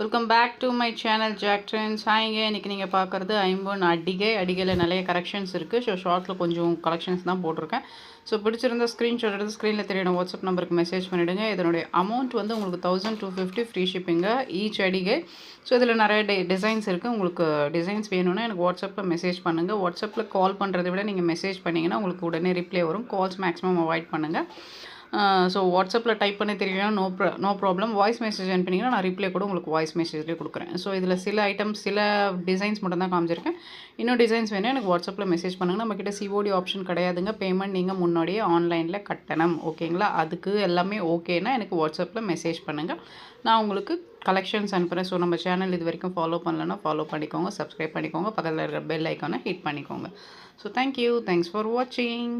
Welcome back to my channel Jack trends ஹாய்ங்க இன்றைக்கி நீங்கள் பார்க்குறது ஐம்பொன் அடிகை. அடிகையில் நிறைய கரெக்ஷன்ஸ் இருக்குது ஸோ ஷார்ட்டில் கொஞ்சம் கலெக்ஷன்ஸ் தான் போட்டிருக்கேன். ஸோ பிடிச்சிருந்த ஸ்க்ரீன்ஷாட் எடுத்து ஸ்க்ரீனில் தெரியணும் வாட்ஸ்அப் நம்பருக்கு மெசேஜ் பண்ணிவிடுங்க இதனுடைய அமௌண்ட் வந்து உங்களுக்கு தௌசண்ட் டூ ஃபிஃப்டி ஃப்ரீ ஷிப்பிங்க ஈச் அடிகை. ஸோ இதில் நிறைய டெ டிசைன்ஸ் இருக்குது உங்களுக்கு டிசைன்ஸ் வேணும்னா எனக்கு வாட்ஸ்அப்பில் மெசேஜ் பண்ணுங்கள் வாட்ஸ்அப்பில் கால் பண்ணுறதை விட நீங்கள் மெசேஜ் பண்ணிங்கன்னா உங்களுக்கு உடனே ரிப்ளை வரும். கால்ஸ் மேக்ஸிமம் அவாய்ட் பண்ணுங்கள் ஸோ வாட்ஸ்அப்பில் டைப் பண்ணி தெரியலனா நோ ப்ரா நோ ப்ராப்ளம் வாய்ஸ் மெசேஜ் அனுப்பினீங்கன்னா நான் ரிப்ளை கூட உங்களுக்கு வாய்ஸ் மெசேஜ்லேயே கொடுக்குறேன். ஸோ இதில் சில ஐட்டம்ஸ் சில டிசைன்ஸ் மட்டும் தான் காமிச்சிருக்கேன். இன்னும் டிசைன்ஸ் வேணும் எனக்கு வாட்ஸ்அப்பில் மெசேஜ் பண்ணுங்கள் நம்மக்கிட்ட சிஓடி ஆப்ஷன் கிடையாதுங்க. பேமெண்ட் நீங்கள் முன்னாடியே ஆன்லைனில் கட்டணும். ஓகேங்களா அதுக்கு எல்லாமே ஓகேனா எனக்கு வாட்ஸ்அப்பில் மெசேஜ் பண்ணுங்கள் நான் உங்களுக்கு கலெக்ஷன்ஸ் அனுப்புகிறேன் ஸோ நம்ம சேனல் இது வரைக்கும் ஃபாலோ பண்ணலன்னா ஃபாலோ பண்ணிக்கோங்க. சப்ஸ்கிரைப் பண்ணிக்கோங்க. பக்கத்தில் இருக்கிற பெல் ஐக்கானை ஹிட் பண்ணிக்கோங்க. ஸோ தேங்க்யூ தேங்க்ஸ் ஃபார் வாட்சிங்